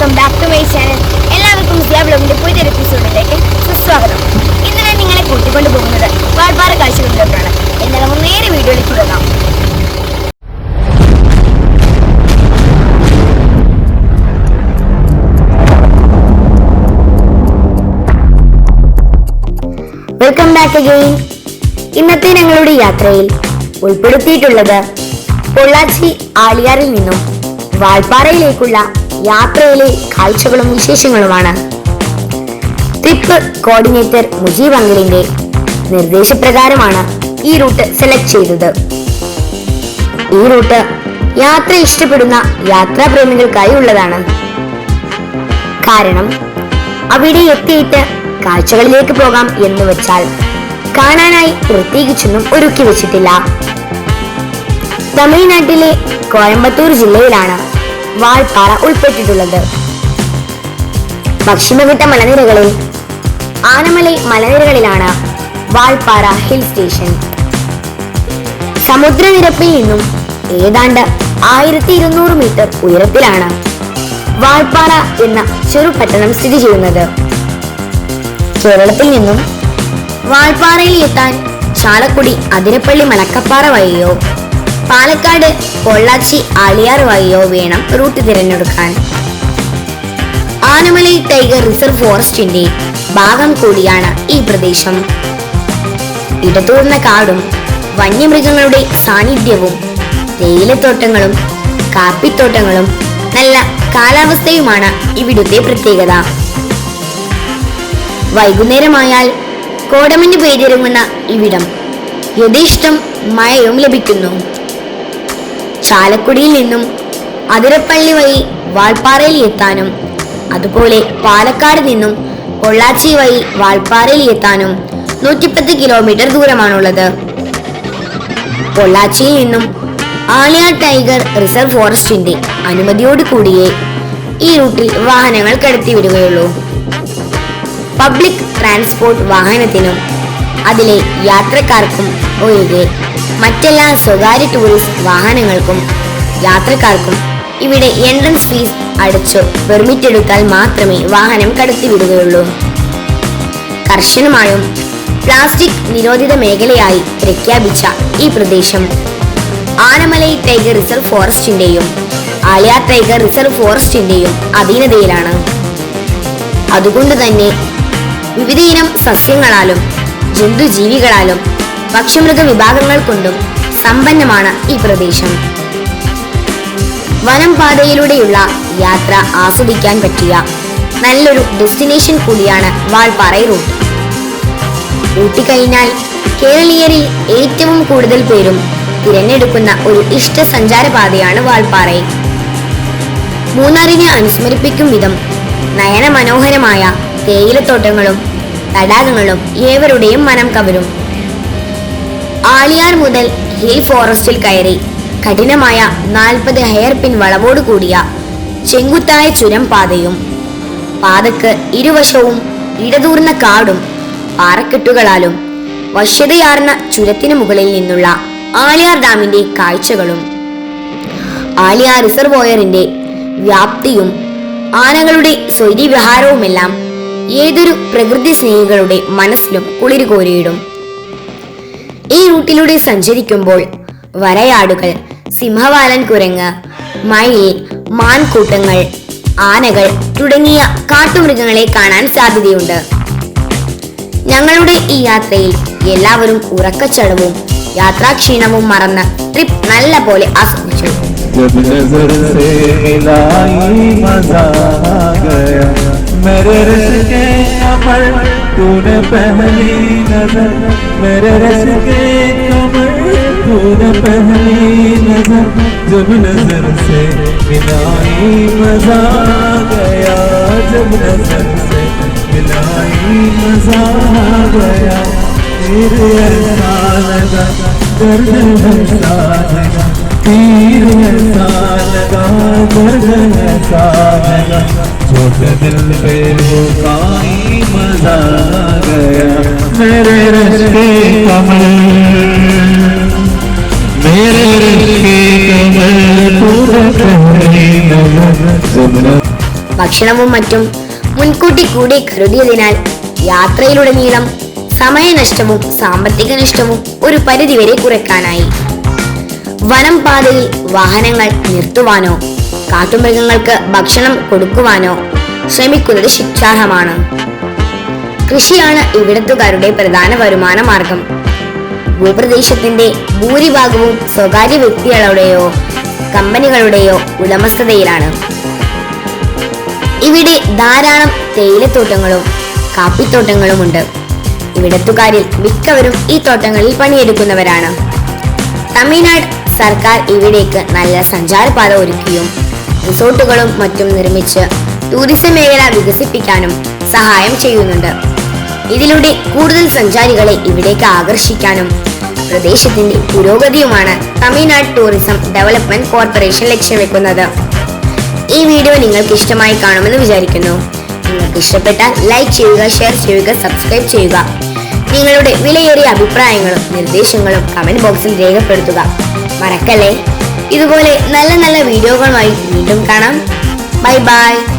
Welcome back to my channel എല്ലാവർക്കും സിയാ ബ്ലോഗിന്റെ പുതിയൊരു എപ്പിസോഡിലേക്ക് സുസ്വാഗതം. ഇന്ന് ഞാൻ നിങ്ങളെ കൂട്ടിക്കൊണ്ടു പോകുന്നത് വാൾപ്പാറ കാഴ്ചകളിലോട്ടാണ് എന്നാൽ നമുക്ക് നേരെ വീഡിയോയിലേക്ക് തുടങ്ങാം വെൽക്കം ബാക്ക് അഗെയിൻ ഇന്നത്തെ ഞങ്ങളുടെ യാത്രയിൽ ഉൾപ്പെടുത്തിയിട്ടുള്ളത് പൊള്ളാച്ചി ആളിയാറിൽ നിന്നും വാൾപ്പാറയിലേക്കുള്ള യാത്രയിലെ കാഴ്ചകളും വിശേഷങ്ങളുമാണ്. ട്രിപ്പ് കോർഡിനേറ്റർ മുജീബ് അങ്കിളിന്റെ നിർദ്ദേശപ്രകാരമാണ് ഈ റൂട്ട് സെലക്ട് ചെയ്തത്. ഈ റൂട്ട് യാത്ര ഇഷ്ടപ്പെടുന്ന യാത്രാപ്രേമികൾക്കായി ഉള്ളതാണ്. കാരണം അവിടെ എത്തിയിട്ട് കാഴ്ചകളിലേക്ക് പോകാം എന്ന് വെച്ചാൽ കാണാനായി പ്രത്യേകിച്ചൊന്നും ഒരുക്കി വെച്ചിട്ടില്ല. തമിഴ്നാട്ടിലെ കോയമ്പത്തൂർ ജില്ലയിലാണ് വാൾപ്പാറ ഉൾപ്പെട്ടിട്ടുള്ളത്. പശ്ചിമഘട്ട മലനിരകളിൽ ആനമലൈ മലനിരകളിലാണ് വാൾപ്പാറ ഹിൽ സ്റ്റേഷൻ. സമുദ്രനിരപ്പിൽ നിന്നും ഏതാണ്ട് ആയിരത്തി ഇരുന്നൂറ് മീറ്റർ ഉയരത്തിലാണ് വാൾപ്പാറ എന്ന ചെറുപട്ടണം സ്ഥിതി ചെയ്യുന്നത്. കേരളത്തിൽ നിന്നും വാൾപ്പാറയിൽ എത്താൻ ചാലക്കുടി അതിരപ്പള്ളി മലക്കപ്പാറ വഴിയോ പാലക്കാട് പൊള്ളാച്ചി ആലിയാർ വഴിയോ വേണം റൂട്ട് തിരഞ്ഞെടുക്കാൻ. ആനമലൈ ടൈഗർ റിസർവ് ഫോറസ്റ്റിന്റെ ഭാഗം കൂടിയാണ് ഈ പ്രദേശം. ഇടതൂർന്ന കാടും വന്യമൃഗങ്ങളുടെ സാന്നിധ്യവും തേയിലത്തോട്ടങ്ങളും കാപ്പിത്തോട്ടങ്ങളും നല്ല കാലാവസ്ഥയുമാണ് ഇവിടുത്തെ പ്രത്യേകത. വൈകുന്നേരമായാൽ കോടമഞ്ഞ് പെയ്തിറങ്ങുന്ന ഇവിടം യഥേഷ്ടം മഴയും ലഭിക്കുന്നു. ചാലക്കുടിയിൽ നിന്നും അതിരപ്പള്ളി വഴി വാൾപ്പാറയിൽ എത്താനും അതുപോലെ പാലക്കാട് നിന്നും പൊള്ളാച്ചി വഴി വാൾപ്പാറയിൽ എത്താനും നൂറ്റിപ്പത്ത് കിലോമീറ്റർ ദൂരമാണുള്ളത്. പൊള്ളാച്ചിയിൽ നിന്നും ആലിയ ടൈഗർ റിസർവ് ഫോറസ്റ്റിന്റെ അനുമതിയോട് കൂടിയേ ഈ റൂട്ടിൽ വാഹനങ്ങൾ കടത്തിവിടുകയുള്ളൂ പബ്ലിക് ട്രാൻസ്പോർട്ട് വാഹനത്തിനും അതിലെ യാത്രക്കാർക്കും ഒഴികെ മറ്റെല്ലാ സ്വകാര്യ ടൂറിസ്റ്റ് വാഹനങ്ങൾക്കും യാത്രക്കാർക്കും ഇവിടെ എൻട്രൻസ് ഫീസ് അടച്ചു. പെർമിറ്റ് എടുത്താൽ മാത്രമേ വാഹനം കടത്തിവിടുകയുള്ളൂ. കർശനമായും പ്ലാസ്റ്റിക് നിരോധിത മേഖലയായി പ്രഖ്യാപിച്ച ഈ പ്രദേശം ആനമലൈ ടൈഗർ റിസർവ് ഫോറസ്റ്റിന്റെയും ആലിയ ടൈഗർ റിസർവ് ഫോറസ്റ്റിന്റെയും അധീനതയിലാണ്. അതുകൊണ്ട് തന്നെ വിവിധയിനം സസ്യങ്ങളാലും ജന്തുജീവികളാലും പക്ഷിമൃഗ വിഭാഗങ്ങൾ കൊണ്ടും സമ്പന്നമാണ് ഈ പ്രദേശം. വനം പാതയിലൂടെയുള്ള യാത്ര ആസ്വദിക്കാൻ പറ്റിയ നല്ലൊരു ഡെസ്റ്റിനേഷൻ കൂടിയാണ് വാൾപ്പാറ റൂട്ട്. ഊട്ടി കഴിഞ്ഞാൽ കേരളീയരിൽ ഏറ്റവും കൂടുതൽ പേരും തിരഞ്ഞെടുക്കുന്ന ഒരു ഇഷ്ട സഞ്ചാരപാതയാണ് വാൾപാറ മൂന്നാറിനെ അനുസ്മരിപ്പിക്കും വിധം നയനമനോഹരമായ തേയിലത്തോട്ടങ്ങളും തടാകങ്ങളും ഏവരുടെയും മനം കവരും. ആലിയാർ മുതൽ ഹിൽ ഫോറസ്റ്റിൽ കയറി കഠിനമായ നാൽപ്പത് ഹെയർ പിൻ വളവോട് കൂടിയ ചെങ്കുത്തായ ചുരം പാതയും പാതക്ക് ഇരുവശവും ഇടതൂർന്ന കാടും പാറക്കെട്ടുകളാലും വശ്യതയാർന്ന ചുരത്തിനു മുകളിൽ നിന്നുള്ള ആലിയാർ ഡാമിന്റെ കാഴ്ചകളും ആലിയാർ റിസർവോയറിന്റെ വ്യാപ്തിയും ആനകളുടെ സ്വൈര്യവിഹാരവുമെല്ലാം ഏതൊരു പ്രകൃതി സ്നേഹികളുടെ മനസ്സിലും കുളിര് കോരിയിടും ഈ റൂട്ടിലൂടെ സഞ്ചരിക്കുമ്പോൾ വരയാടുകൾ സിംഹവാലൻ കുരങ്ങ് മയിൽ മാൻകൂട്ടങ്ങൾ ആനകൾ തുടങ്ങിയ കാട്ടുമൃഗങ്ങളെ കാണാൻ സാധ്യതയുണ്ട്. ഞങ്ങളുടെ ഈ യാത്രയിൽ എല്ലാവരും ഉറക്കച്ചടവും യാത്രാക്ഷീണവും മറന്ന് ട്രിപ്പ് നല്ല പോലെ ആസ്വദിച്ചു मेरे रस के कमर तूने पहली नज़र। मेरे रस के कमर तूने पहली नज़र। जब नज़र से मिलाई मज़ा गया, जब नज़र से मिलाई मज़ा गया। तीर ऐसा लगा, दर्द ऐसा लगा छोट दिल पे वो काई मजा आ गया मेरे रश के कमल मेरे रश के कमल पूरा पहली नजर जब न ഭക്ഷണവും മറ്റും മുൻകൂട്ടി കൂടി കരുതിയതിനാൽ യാത്രയിലുടനീളം സമയനഷ്ടവും സാമ്പത്തിക നഷ്ടവും ഒരു പരിധിവരെ കുറയ്ക്കാനായി വനം പാതയിൽ വാഹനങ്ങൾ നിർത്തുവാനോ കാട്ടുമൃഗങ്ങൾക്ക് ഭക്ഷണം കൊടുക്കുവാനോ ശ്രമിക്കുന്നത് ശിക്ഷാർഹമാണ്. കൃഷിയാണ് ഇവിടത്തുകാരുടെ പ്രധാന വരുമാന മാർഗം. ഭൂപ്രദേശത്തിന്റെ ഭൂരിഭാഗവും സ്വകാര്യ വ്യക്തികളുടെയോ കമ്പനികളുടെയോ ഉടമസ്ഥതയിലാണ്. ഇവിടെ ധാരാളം തേയിലത്തോട്ടങ്ങളും കാപ്പിത്തോട്ടങ്ങളുമുണ്ട്. ഇവിടത്തുകാരിൽ മിക്കവരും ഈ തോട്ടങ്ങളിൽ പണിയെടുക്കുന്നവരാണ്. തമിഴ്നാട് സർക്കാർ ഇവിടേക്ക് നല്ല സഞ്ചാരപാത ഒരുക്കിയും റിസോർട്ടുകളും മറ്റും നിർമ്മിച്ച് ടൂറിസം മേഖല വികസിപ്പിക്കാനും സഹായം ചെയ്യുന്നുണ്ട്. ഇതിലൂടെ കൂടുതൽ സഞ്ചാരികളെ ഇവിടേക്ക് ആകർഷിക്കാനും പ്രദേശത്തിന്റെ പുരോഗതിയുമാണ് തമിഴ്നാട് ടൂറിസം ഡെവലപ്മെന്റ് കോർപ്പറേഷൻ ലക്ഷ്യം വെക്കുന്നത് ഈ വീഡിയോ നിങ്ങൾക്ക് ഇഷ്ടമായി കാണുമെന്ന് വിചാരിക്കുന്നു. നിങ്ങൾക്ക് ഇഷ്ടപ്പെട്ടാൽ ലൈക്ക് ചെയ്യുക ഷെയർ ചെയ്യുക സബ്സ്ക്രൈബ് ചെയ്യുക. നിങ്ങളുടെ വിലയേറിയ അഭിപ്രായങ്ങളും നിർദ്ദേശങ്ങളും കമന്റ് ബോക്സിൽ രേഖപ്പെടുത്തുക. മറക്കല്ലേ? ഇതുപോലെ നല്ല നല്ല വീഡിയോകളുമായി വീണ്ടും കാണാം. Bye bye.